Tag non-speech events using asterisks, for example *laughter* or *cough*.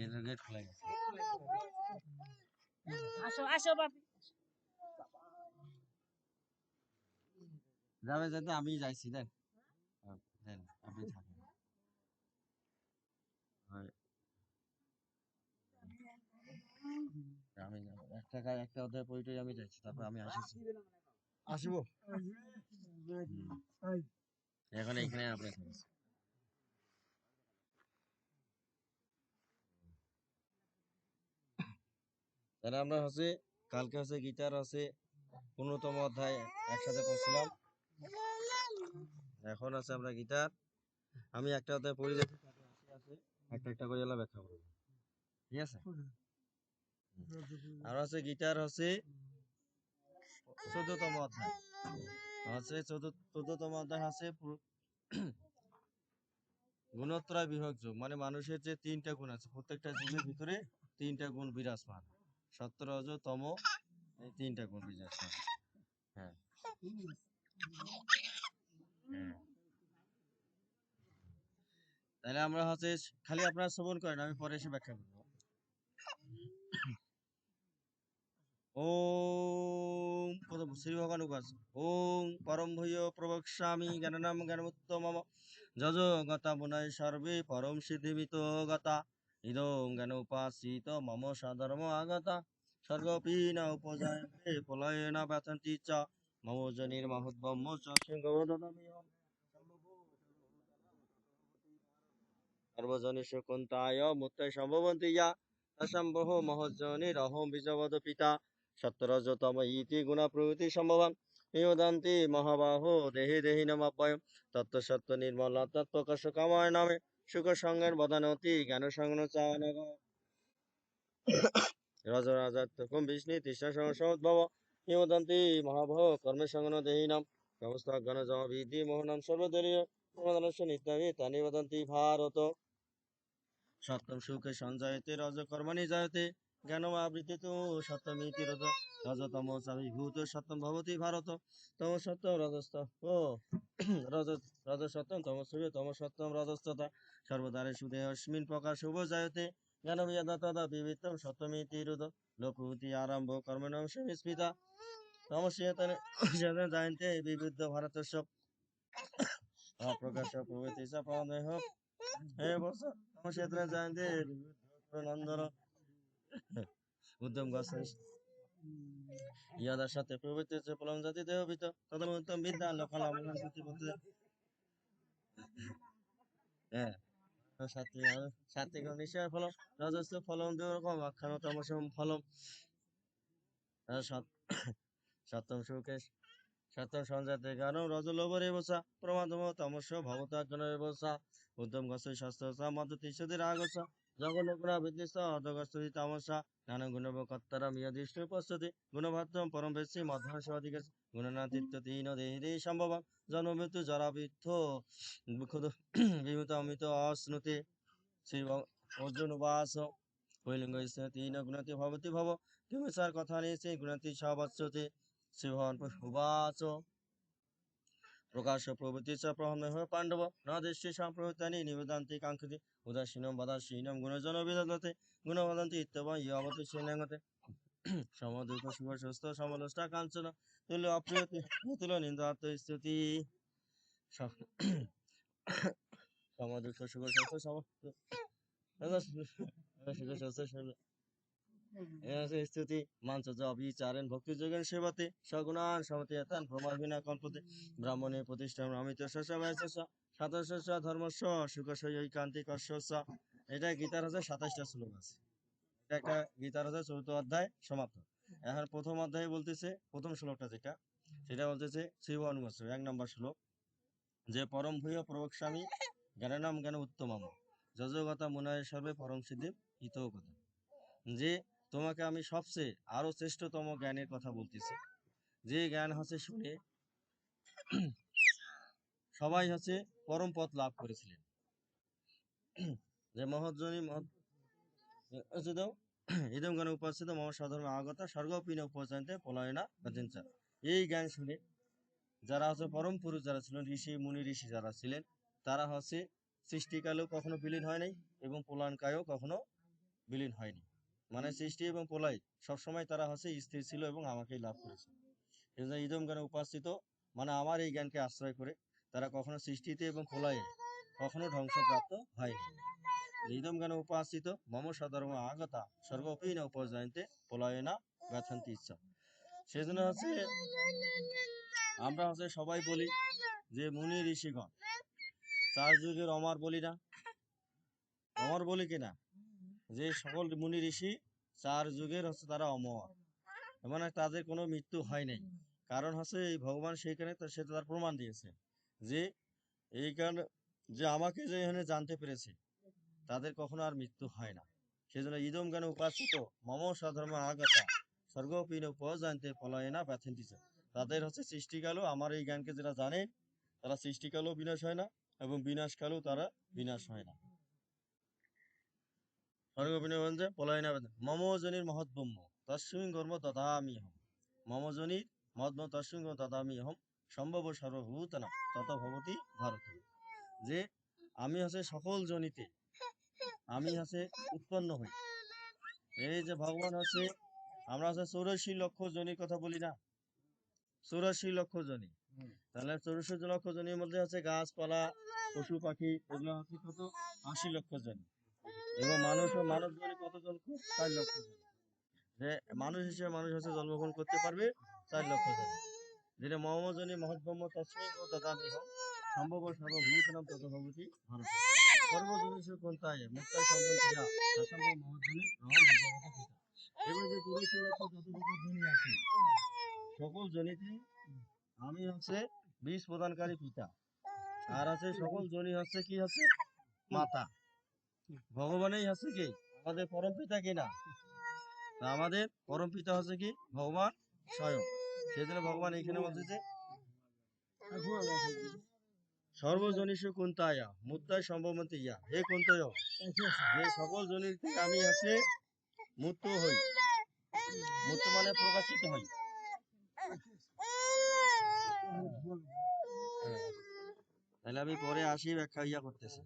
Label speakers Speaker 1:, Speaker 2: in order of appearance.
Speaker 1: Gate খোলা গেছে
Speaker 2: আসো আসো বাপি।
Speaker 1: যাবে যেতে আমি যাইছি দেন। হ্যাঁ, দেন আপনি থাকেন। আমি একটা কাজ একটা অধ্যায় আমি যাচ্ছি তারপর আমি আসিছি।
Speaker 3: আসিব।
Speaker 1: এখন এখানে আপনি তাহলে আমরা হচ্ছে, কালকে হচ্ছে গীতার হচ্ছে পনেরোতম অধ্যায় একসাথে পড়ছিলাম। এখন আছে আমরা গীতার আমি একটা অধ্যায় পড়ি দেখি আছে, একটা একটা করে এলা ব্যাখ্যা করব। ঠিক আছে? আর হচ্ছে গীতার হচ্ছে চোদ্দতম অধ্যায়। হচ্ছে চোদ্দ, চোদ্দতম অধ্যায় আছে *clears throat* গুণত্রয় বিভাগ যোগ মানে মানুষের যে তিনটা গুণ আছে, প্রত্যেকটা জীবের ভিতরে তিনটা গুণ বিরাজমান। সত্য রজ তম এই তিনটা বিরাজমান হ্যাঁ। হ্যাঁ। তাহলে আমরা হচ্ছে খালি আপনারা শ্রবণ করেন, আমি পরে এসে ব্যাখ্যা করব। ওম শ্রী ভগবান উপাস। ওম পরম ভূয় প্রবক্ষ্যামি জ্ঞাননাম জ্ঞানমুত্তম যজ গতা মুনয় সর্বে পরম সিদ্ধিমিত গতা। জ্ঞান উপাসিত মম সাধর্ম আগতা স্বর্গপি ন উপজায়ন্তে প্রলয়েন ব্যথন্তি চ মম জনির মহদ্ব্রহ্ম চ সিংহবদনমিহম সর্বজনেষু কুন্তায় মুত্তয় সম্ভবন্তি ইয়া অসম্ভব মহজ্জনিরহম বিজবদ পিতা সত্তরজতম ইতি গুণ সম্ভবান নিয়োদান্তি মহাবাহো দেহে দেহি নমাপয় তত্ত্ব সত্য নির্মল তৎপ্রকাশ কামায় নামে সুখ সঙ্গের বদানতি জ্ঞান সংগ্ন চানগ রজ রাজাত্মকম বিষ্ণু তৃষ্ণা সংগ্রহ সমদ্ভব নিয়োদান্তি মহাবাহ কর্মে সংগ্রহ দেহি নাম সমস্ত গণ জম বিধি, মোহনাম, সর্বদলীয় সমাধানস্য নিত্যামি তানি ভারত। সপ্তম সুখে সঞ্জয়তে রজ কর্মণি জয়তে জ্ঞানম আবৃত্তি তু সপ্তমিতি রজ রজতম সাবিভূত সপ্তম ভবতি ভারত তম সপ্তম রজস্ত ও রজ রজ সপ্তম তম সূর্য তম সপ্তম রজস্ততা সর্বদারে সুদে অস্মিন প্রকাশ শুভ জয়তে জ্ঞানম যদা তদা বিবিত্তম সপ্তমিতি রুদ লোকভূতি আরম্ভ কর্মণম স্মিতা তম শ্রেতনে জায়ন্তে বিবিধ ভারতস্য অপ্রকাশ প্রভৃতি প্রণয় হে বস তম জায়ন্তে নন্দন উদ্যম গাছ ইয়াদার সাথে প্রবৃত্তি হচ্ছে পলম জাতি দেহবিত তদমুত্তম বিদ্যা লক্ষণ অবলম্বন করতে করতে হ্যাঁ। সাত্বিক সাত্বিক নিশ্চয় ফলম। রাজস্ব ফলম দুই রকম আখ্যান তমসম ফলম। আর সপ্তম সুখে সপ্তম সঞ্জাতে জ্ঞানম রজলোভরে বসা প্রমাদম তমস্য উদ্যম গছ স্বাস্থ্য মধ্য তিসদের আগসা জগন্নগুণা বিদ্যস্ত অধগস্তি তামসা মিয়দিষ্ট গুণভাত্তম পরম বেশি তিন দেহি সম্ভব জন্ম মৃত্যু জরা বৃদ্ধ বিক্ষুদ অমিত অশ্নুতে, শ্রী অর্জুন কৈলিঙ্গ তিন ভবতি ভব কিমিসার কথা নিয়েছে গুণতি সবচ্ছতে শ্রী ভগবান উবাচ প্রকাশ প্রভৃতি চ হয়ে পাণ্ডব ন দৃষ্টি সম্প্রভৃতানি নিবেদান্তি কাঙ্ক্ষিতি উদাসীনম বদাসীনম গুণজন বিদতে গুণবদন্তি ইত্যবং ইয়াবতু সেনাঙ্গতে সমদুঃখ শুভ সুস্থ সমলষ্টা কাঞ্চন, তুল্য অপ্রিয় তুল্য নিন্দাত্ম স্তুতি সমদুঃখ শুভ সুস্থ সমস্ত সুখ, সুস্থ স্তুতি মাঞ্চ অবিচারেন, ভক্তি যোগেন সেবতে, সগুণান, সমতে তান প্রমাণ বিনা কল্পতে, ব্রাহ্মণে প্রতিষ্ঠা অমিত শস্য ব্যয়স্য সাতশস্য ধর্মস্য সুখস্য ঐকান্তিক অশ্বস্য এটা গীতার হচ্ছে সাতাশটা শ্লোক আছে। এটা একটা গীতার হচ্ছে চতুর্থ অধ্যায় সমাপ্ত। এখন প্রথম অধ্যায়ে বলতেছে, প্রথম শ্লোকটা যেটা, সেটা বলতেছে শ্রীভবন গোস্ব এক নম্বর শ্লোক। যে পরম ভূয় প্রবক্ষ্যামি জ্ঞানানাম জ্ঞান উত্তমম। যজগতা মুনয় সর্বে পরম সিদ্ধি হিত কথা যে তোমাকে আমি সবচেয়ে আরও শ্রেষ্ঠতম জ্ঞানের কথা বলতেছি। যে জ্ঞান হচ্ছে শুনে সবাই হচ্ছে পরম পথ লাভ করেছিলেন। যে মহৎজনী মহৎ ইদম জ্ঞান উপস্থিত মম সাধর্ম আগত পলায়না গতিঞ্চা এই জ্ঞান শুনে যারা হচ্ছে পরম পুরুষ যারা ছিলেন, ঋষি, মুনি, ঋষি যারা ছিলেন, তারা হচ্ছে সৃষ্টিকালেও কখনো বিলীন হয় নাই এবং পলায়নকালেও কখনো বিলীন হয়নি মানে সৃষ্টি এবং প্রলয় সবসময় তারা হচ্ছে স্থির ছিল এবং আমাকেই লাভ করেছে। এই জন্য ইদম জ্ঞানে উপাসিত মানে আমার এই জ্ঞানকে আশ্রয় করে তারা কখনো সৃষ্টিতে এবং প্রলয়ে কখনো ধ্বংসপ্রাপ্ত হয়নি। ইদম জ্ঞানে উপাসিত মম সধর্ম আগতা সর্বপি না উপজয়ন্তে প্রলয়ে না ব্যথান্তি ইচ্ছা। সেজন্য হচ্ছে আমরা হচ্ছে সবাই বলি যে মুনি ঋষিগণ, চার যুগের অমর বলি না। অমর বলি কিনা যে সকল মুনি ঋষি চার যুগের হচ্ছে তারা অমর। মানে তাদের কোনো মৃত্যু হয় নাই কারণ হচ্ছে এই ভগবান সেইখানে তা- সে তার প্রমাণ দিয়েছে। যে এই কারণে যে আমাকে যে এখানে জানতে পেরেছে, তাদের কখনো আর মৃত্যু হয় না। সেজন্য ইদম জ্ঞান উপাসিত? মম সাধর্ম আগতা। স্বর্গপিন উপজানতে পলায় না ব্যথিত তাদের হচ্ছে সৃষ্টিকালও আমার এই জ্ঞানকে যারা জানে, তারা সৃষ্টিকালও বিনাশ হয় না এবং বিনাশকালেও তারা বিনাশ হয় না। স্বর্গপিন পলায় না ব্যথিত। মম জনির মহৎ ব্রহ্ম। তস্মিন কর্ম তথামি হম মম জনির মহৎ ব্রহ্ম তস্মিন কর্ম তথামি হম সম্ভব সর্বভূতনা তত ভবতি ভারত যে আমি হচ্ছে সকল জনিতে, আমি হচ্ছে উৎপন্ন হই। এই যে ভগবান হচ্ছে আমরা হচ্ছে চৌরাশি লক্ষ জনির কথা বলি না। চৌরাশি লক্ষ জনি। তাহলে চৌরাশি লক্ষ জনির মধ্যে হচ্ছে গাছপালা, পশু পাখি, এগুলো হচ্ছে কত? আশি লক্ষ জনি। এবং মানুষ ও মানব জনি কত জন চার লক্ষ জন। যে মানুষ হিসেবে মানুষ হচ্ছে জন্মগ্রহণ করতে পারবে চার লক্ষ জন। যেটা মহামজনী মহৎব্রহ্ম তস্মৈ ও দদামি হম সম্ভব সর্বভূতনাম তত ভবতি ভারত। সর্বজনীষ কোনতায় মুক্তায় সম্বন্ধিয়া অসম্ভব মহৎজনী রহম ভগবত পিতা এবার যে চৌরাশি লক্ষ যত জনি আছে, সকল জনিতে আমি হচ্ছে বীজ প্রদানকারী পিতা। আর আছে সকল জনি হচ্ছে কি হচ্ছে? মাতা। ভগবানই হচ্ছে কি? আমাদের পরম পিতা কিনা? আমাদের পরম পিতা হচ্ছে কি? ভগবান স্বয়ং। সেই ভগবান এখানে বলছে যে মুত্তায় সম্ভবন্ত ইয়া। হে যে সকল থেকে আমি হচ্ছে মুক্ত হই। মুক্ত মানে প্রকাশিত হই। হ্যাঁ। তাহলে আমি পরে আসি, ব্যাখ্যা ইয়া করতেছি।